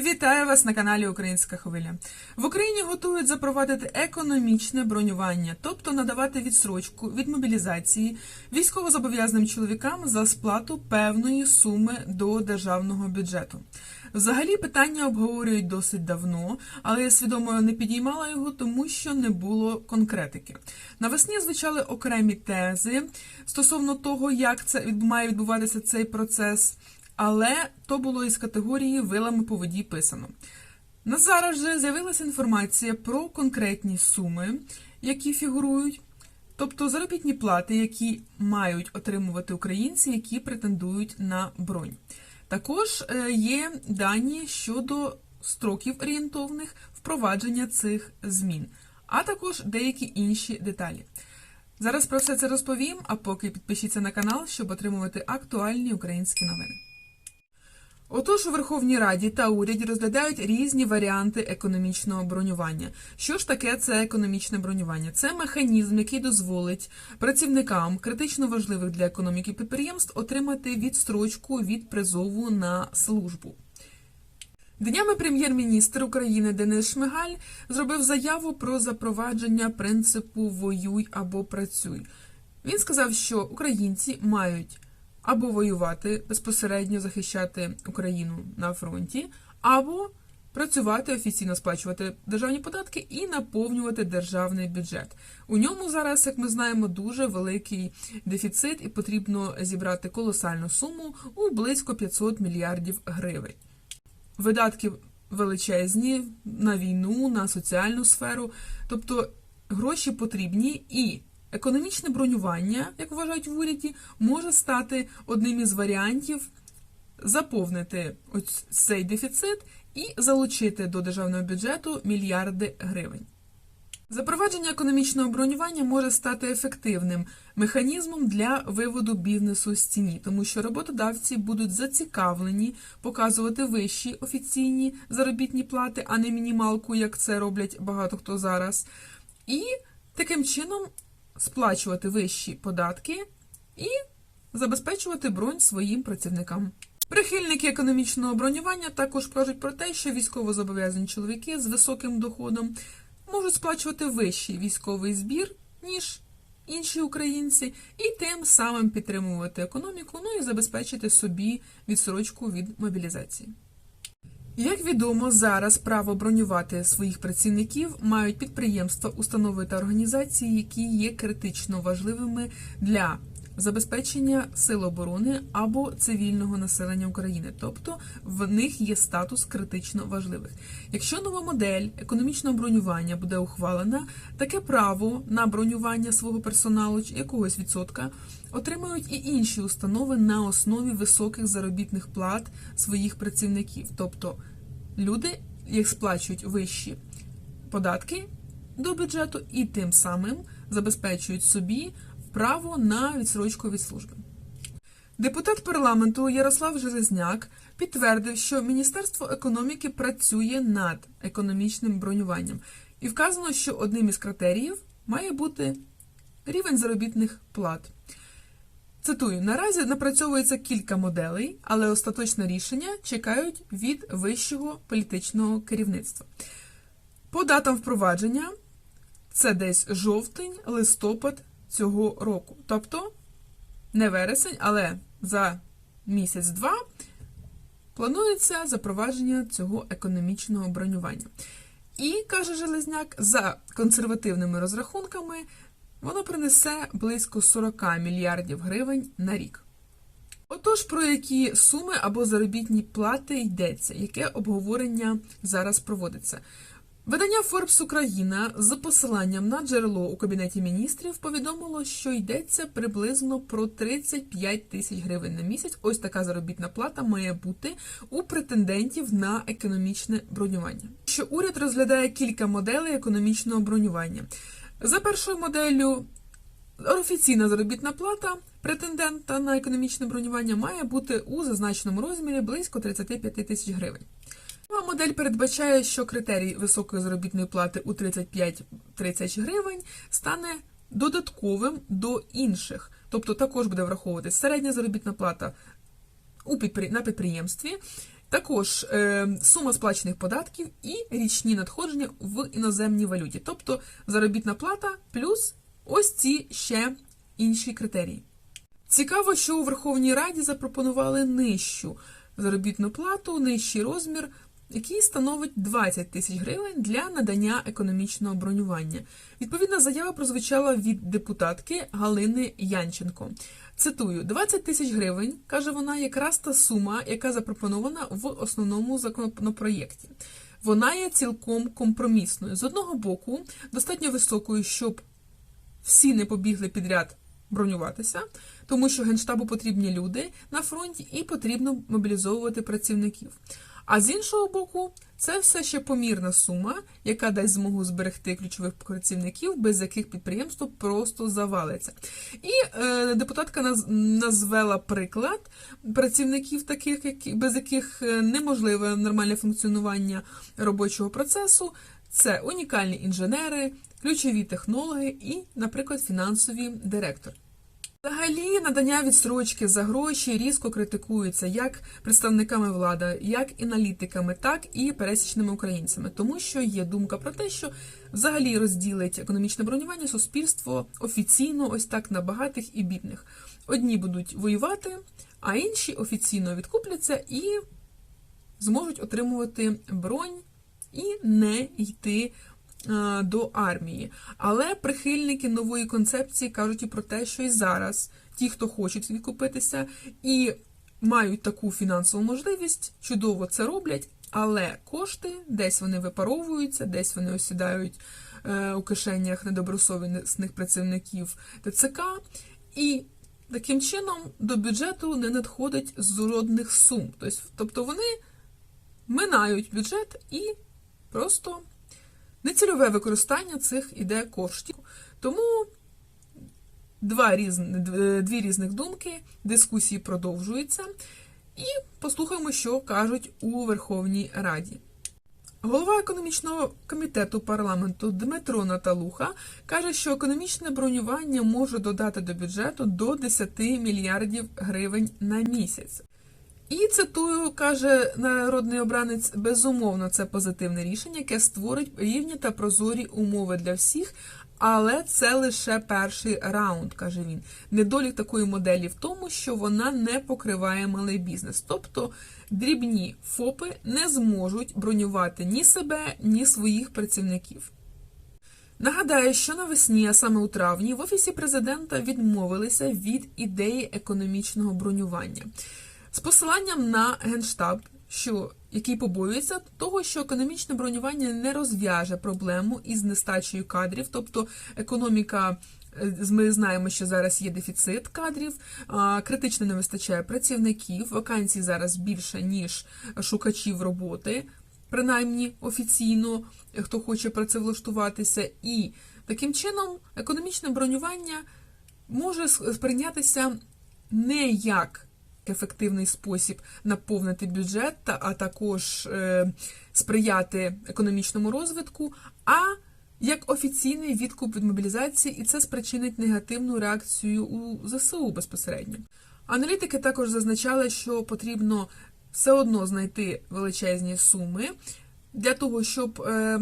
Вітаю вас на каналі Українська Хвиля. В Україні готують запровадити економічне бронювання, тобто надавати відсрочку від мобілізації військовозобов'язаним чоловікам за сплату певної суми до державного бюджету. Взагалі питання обговорюють досить давно, але я свідомо не підіймала його, тому що не було конкретики. Навесні звучали окремі тези стосовно того, як це має відбуватися цей процес. Але то було із категорії вилами по воді писано. На зараз же з'явилася інформація про конкретні суми, які фігурують, тобто заробітні плати, які мають отримувати українці, які претендують на бронь. Також е, є дані щодо строків орієнтовних впровадження цих змін, а також деякі інші деталі. Зараз про все це розповім, а поки підпишіться на канал, щоб отримувати актуальні українські новини. Отож, у Верховній Раді та уряді розглядають різні варіанти економічного бронювання. Що ж таке це економічне бронювання? Це механізм, який дозволить працівникам критично важливих для економіки підприємств отримати відстрочку від призову на службу. Днями прем'єр-міністр України Денис Шмигаль зробив заяву про запровадження принципу воюй або працюй. Він сказав, що українці мають або воювати безпосередньо захищати Україну на фронті, або працювати офіційно сплачувати державні податки і наповнювати державний бюджет. У ньому зараз, як ми знаємо, дуже великий дефіцит, і потрібно зібрати колосальну суму у близько 500 мільярдів гривень. Видатки величезні на війну, на соціальну сферу, тобто гроші потрібні і економічне бронювання, як вважають в уряді, може стати одним із варіантів заповнити цей дефіцит і залучити до державного бюджету мільярди гривень. Запровадження економічного бронювання може стати ефективним механізмом для виводу бізнесу з тіні, тому що роботодавці будуть зацікавлені показувати вищі офіційні заробітні плати, а не мінімалку, як це роблять багато хто зараз, і таким чином сплачувати вищі податки і забезпечувати бронь своїм працівникам. Прихильники економічного бронювання також кажуть про те, що військовозобов'язані чоловіки з високим доходом можуть сплачувати вищий військовий збір, ніж інші українці, і тим самим підтримувати економіку, ну і забезпечити собі відсрочку від мобілізації. Як відомо, зараз право бронювати своїх працівників мають підприємства, установи та організації, які є критично важливими для забезпечення сил оборони або цивільного населення України, тобто в них є статус критично важливих. Якщо нова модель економічного бронювання буде ухвалена, таке право на бронювання свого персоналу чи якогось відсотка отримають і інші установи на основі високих заробітних плат своїх працівників, тобто люди їх сплачують вищі податки до бюджету і тим самим забезпечують собі право на відсрочку від служби. Депутат парламенту Ярослав Железняк підтвердив, що Міністерство економіки працює над економічним бронюванням, і вказано, що одним із критеріїв має бути рівень заробітних плат. Цитую: наразі напрацьовується кілька моделей, але остаточне рішення чекають від вищого політичного керівництва. По датам впровадження це десь жовтень, листопад цього року. Тобто не вересень, але за місяць-два планується запровадження цього економічного бронювання. І, каже Железняк, за консервативними розрахунками воно принесе близько 40 мільярдів гривень на рік. Отож, про які суми або заробітні плати йдеться, яке обговорення зараз проводиться? Видання Forbes Україна з посиланням на джерело у кабінеті міністрів повідомило, що йдеться приблизно про 35 тисяч гривень на місяць. Ось така заробітна плата має бути у претендентів на економічне бронювання. Що уряд розглядає кілька моделей економічного бронювання. За першою моделлю офіційна заробітна плата претендента на економічне бронювання має бути у зазначеному розмірі близько 35 тисяч гривень. Нова модель передбачає, що критерій високої заробітної плати у 35-30 гривень стане додатковим до інших, тобто також буде враховуватись середня заробітна плата у підпри... на підприємстві Також е, сума сплачених податків і річні надходження в іноземній валюті, тобто заробітна плата плюс ось ці ще інші критерії. Цікаво, що у Верховній Раді запропонували нижчу заробітну плату, нижчий розмір, який становить 20 тисяч гривень для надання економічного бронювання. Відповідна заява прозвучала від депутатки Галини Янченко. Цитую: 20 тисяч гривень, каже вона, якраз та сума, яка запропонована в основному законопроєкті. Вона є цілком компромісною. З одного боку, достатньо високою, щоб всі не побігли підряд бронюватися, тому що генштабу потрібні люди на фронті і потрібно мобілізовувати працівників. А з іншого боку, це все ще помірна сума, яка дасть змогу зберегти ключових працівників, без яких підприємство просто завалиться. І е, депутатка наз, назвела приклад працівників, таких, які, без яких е, неможливе нормальне функціонування робочого процесу. Це унікальні інженери, ключові технологи і, наприклад, фінансові директори. Взагалі, надання відсрочки за гроші різко критикується як представниками влади, як аналітиками, так і пересічними українцями, тому що є думка про те, що взагалі розділить економічне бронювання суспільство офіційно, ось так на багатих і бідних. Одні будуть воювати, а інші офіційно відкупляться і зможуть отримувати бронь і не йти до армії. Але прихильники нової концепції кажуть і про те, що і зараз ті, хто хочуть відкупитися і мають таку фінансову можливість, чудово це роблять, але кошти десь вони випаровуються, десь вони осідають е, у кишенях недобросовісних працівників ТЦК. І таким чином до бюджету не надходить жодних сум. Тобто вони минають бюджет і просто нецільове використання цих іде коштів. Тому два різні, дві різних думки, дискусії продовжуються, і послухаємо, що кажуть у Верховній Раді. Голова економічного комітету парламенту Дмитро Наталуха каже, що економічне бронювання може додати до бюджету до 10 мільярдів гривень на місяць. І цитую, каже народний обранець, безумовно, це позитивне рішення, яке створить рівні та прозорі умови для всіх. Але це лише перший раунд, каже він. Недолік такої моделі в тому, що вона не покриває малий бізнес. Тобто дрібні ФОПи не зможуть бронювати ні себе, ні своїх працівників. Нагадаю, що навесні, а саме у травні, в офісі президента відмовилися від ідеї економічного бронювання з посиланням на генштаб, що який побоюється того, що економічне бронювання не розв'яже проблему із нестачею кадрів, тобто економіка. е, Ми знаємо, що зараз є дефіцит кадрів, критично не вистачає працівників. Вакансій зараз більше ніж шукачів роботи, принаймні офіційно, хто хоче працевлаштуватися. І таким чином економічне бронювання може сприйнятися не як ефективний спосіб наповнити бюджет, а також е, сприяти економічному розвитку, а як офіційний відкуп від мобілізації, і це спричинить негативну реакцію у ЗСУ безпосередньо. Аналітики також зазначали, що потрібно все одно знайти величезні суми для того, щоб е,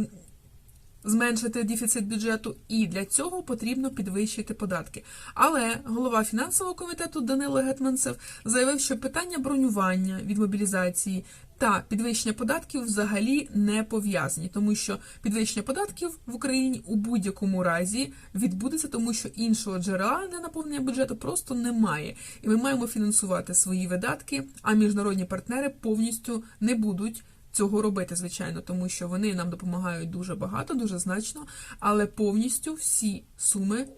зменшити дефіцит бюджету, і для цього потрібно підвищити податки. Але голова фінансового комітету Данило Гетманцев заявив, що питання бронювання від мобілізації та підвищення податків взагалі не пов'язані, тому що підвищення податків в Україні у будь-якому разі відбудеться, тому що іншого джерела для наповнення бюджету просто немає, і ми маємо фінансувати свої видатки, а міжнародні партнери повністю не будуть цього робити, звичайно, тому що вони нам допомагають дуже багато, дуже значно, але повністю всі суми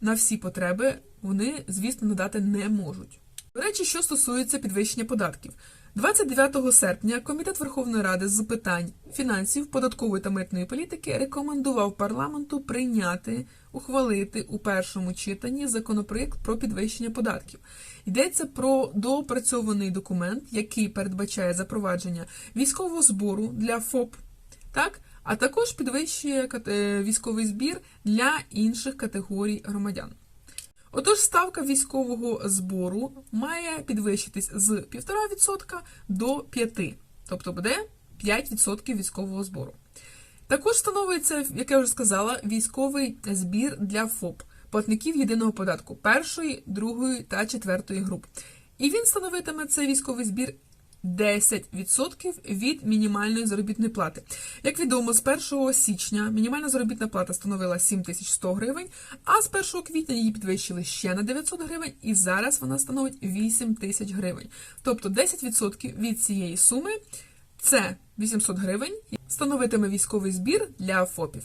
на всі потреби вони, звісно, надати не можуть. До речі, що стосується підвищення податків. 29 серпня Комітет Верховної Ради з питань фінансів, податкової та митної політики рекомендував парламенту прийняти, ухвалити у першому читанні законопроект про підвищення податків. Йдеться про доопрацьований документ, який передбачає запровадження військового збору для ФОП, так, а також підвищує кате- військовий збір для інших категорій громадян. Отож, ставка військового збору має підвищитись з 1,5% до 5%. тобто буде 5% військового збору. Також встановлюється, як я вже сказала, військовий збір для ФОП, платників єдиного податку першої, другої та четвертої груп. І він становитиме цей військовий збір 10% від мінімальної заробітної плати. Як відомо, з 1 січня мінімальна заробітна плата становила 7100 гривень, а з 1 квітня її підвищили ще на 900 гривень, і зараз вона становить 8 тисяч гривень. Тобто 10% від цієї суми це 800 гривень, становитиме військовий збір для ФОПів.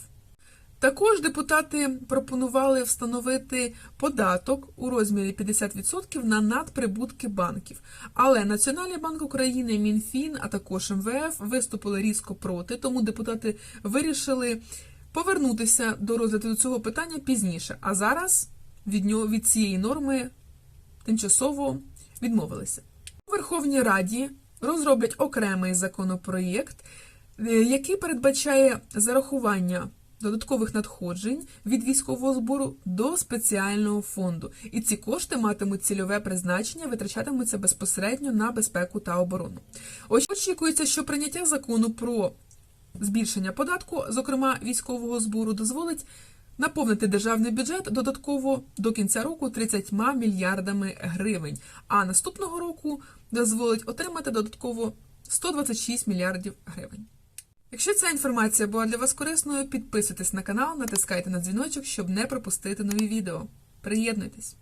Також депутати пропонували встановити податок у розмірі 50% на надприбутки банків. Але Національний банк України, Мінфін, а також МВФ виступили різко проти, тому депутати вирішили повернутися до розгляду цього питання пізніше. А зараз від нього від цієї норми тимчасово відмовилися. У Верховній Раді розроблять окремий законопроєкт, е, який передбачає зарахування додаткових надходжень від військового збору до спеціального фонду. І ці кошти матимуть цільове призначення, витрачатимуться безпосередньо на безпеку та оборону. Очікується, що прийняття закону про збільшення податку, зокрема військового збору, дозволить наповнити державний бюджет додатково до кінця року 30 мільярдами гривень, а наступного року дозволить отримати додатково 126 мільярдів гривень. Якщо ця інформація була для вас корисною, підписуйтесь на канал, натискайте на дзвіночок, щоб не пропустити нові відео. Приєднуйтесь!